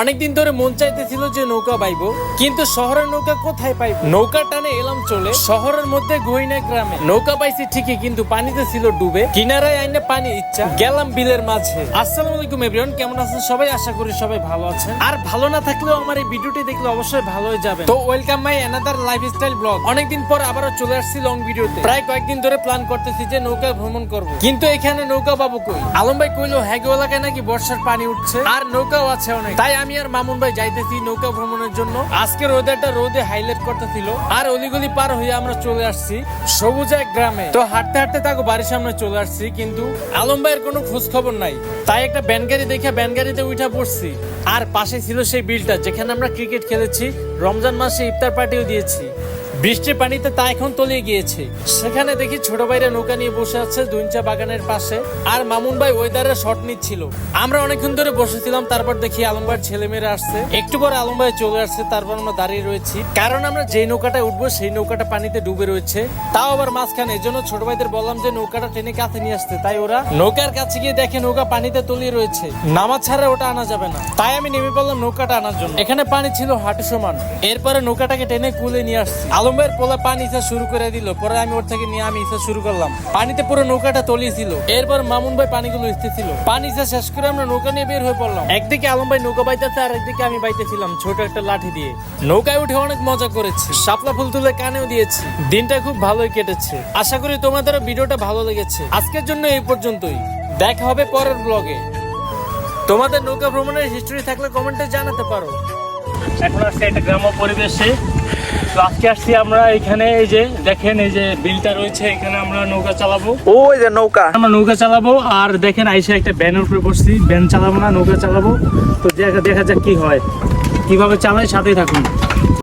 অনেকদিন ধরে মন চাইতেছিল যে নৌকা বাইবো কিন্তু শহরের নৌকা কোথায় পাইব? নৌকা টানে এলাম চলে, শহরের মধ্যে গহিনা গ্রামে। নৌকা পাইছি ঠিকই, কিন্তু পানিতে ছিল ডুবে। কিনারায় আইনে পানি ইচ্ছা, গেলাম বিলের মাঝে। আসসালামু আলাইকুম এভরিওয়ান কেমন আছেন সবাই? আশা করি সবাই ভালো আছেন। আর ভালো না থাকলেও আমার এই ভিডিওটি দেখলে অবশ্যই ভালো হয়ে যাবে তো welcome my another lifestyle blog অনেকদিন পর আবারও চলে আসছি লং ভিডিওতে প্রায় কয়েকদিন ধরে প্ল্যান করতেছি যে নৌকা ভ্রমণ করব। কিন্তু এখানে নৌকা পাবো কই? আলম ভাই কইলো হ্যাগো এলাকায় নাকি বর্ষার পানি উঠছে? আর নৌকাও আছে অনেক। তাই আমি আর মামুন ভাই যাইতেছি নৌকা ভ্রমণের জন্য। আজকের ওয়েদারটা রোদে হাইলাইট করতেছিল। আর অলিগলি পার হয়ে আমরা চলে আসছি সবুজ এক গ্রামে। তো হাঁটতে হাঁটতে তাকে বাড়ির সামনে চলে আসছি, কিন্তু আলম ভাইয়ের কোনো খোঁজ খবর নাই। তাই একটা ব্যান গাড়ি দেখে ব্যানগাড়িতে উঠা পড়ছি। আর পাশে ছিল সেই বিলটা, যেখানে আমরা ক্রিকেট খেলেছি। রমজান মাসে ইফতার পার্টিও দিয়েছি। বৃষ্টির পানিতে তা এখন তলিয়ে গিয়েছে। সেখানে দেখি ছোট ভাইরা নৌকা নিয়ে বসে আছে দুইঞ্চা বাগানের পাশে, আর মামুন ভাই ওয়েদারে শট নিচ্ছিল। আমরা অনেকক্ষণ ধরে বসেছিলাম, তারপর দেখি আলম ভাইয়ের ছেলে মেয়েরা আসছে। একটু পরে আলম ভাই চলে আসছে, তারপর আমরা দাঁড়িয়ে রয়েছি। কারণ আমরা যে নৌকাটা উঠবো, সেই নৌকাটা পানিতে ডুবে রয়েছে। তাও আবার মাঝখানে, এই জন্য ছোট ভাইদের বললাম যে নৌকাটা টেনে কাছে নিয়ে আসতে। তাই ওরা নৌকার কাছে গিয়ে দেখে নৌকা পানিতে তলিয়ে রয়েছে। নামাজ ছাড়া ওটা আনা যাবে না। তাই আমি নেমে পড়লাম নৌকাটা আনার জন্য। এখানে পানি ছিল হাঁটু সমান। এরপরে নৌকাটাকে টেনে কুলে নিয়ে আসছি। আলম ভাইয়ের পোলা পানি ইচ্ছা শুরু করে দিল, পরে আমি ওর থেকে নিয়ে আমি শুরু করলাম। পানিতে পুরো নৌকাটা তলিয়ে তলিয়েছিল। এরপর মামুন ভাই পানিগুলো ইচ্ছেছিল পানি ইচ্ছা শেষ করে আমরা নৌকা নিয়ে বের হয়ে পড়লাম। একদিকে আলম ভাই নৌকা বাইতেছে, আর একদিকে আমি বাইতেছিলাম ছোট একটা লাঠি দিয়ে। নৌকায় উঠে অনেক মজা করেছি। শাপলা ফুল তুলে কানেও দিয়েছি। দিনটা খুব ভালোই কেটেছে। আশা করি তোমাদেরও ভিডিওটা ভালো লেগেছে। আজকের জন্য এই পর্যন্তই। দেখা হবে পরের ব্লগে তোমাদের নৌকা ভ্রমণের হিস্টরি থাকলে কমেন্টে জানাতে পারো। এখন আসছে একটা গ্রাম্য পরিবেশে। তো আজকে আসছি আমরা এখানে এই যে দেখেন এই যে বিলটা রয়েছে এখানে আমরা নৌকা চালাবো। ওই যে নৌকা। আমরা নৌকা চালাবো আর দেখেন আইসে একটা ব্যানের উপরে বসছি ব্যান চালাবো না নৌকা চালাবো। তো দেখা দেখা যাক কি হয়। কীভাবে চালাই সাথেই থাকুন।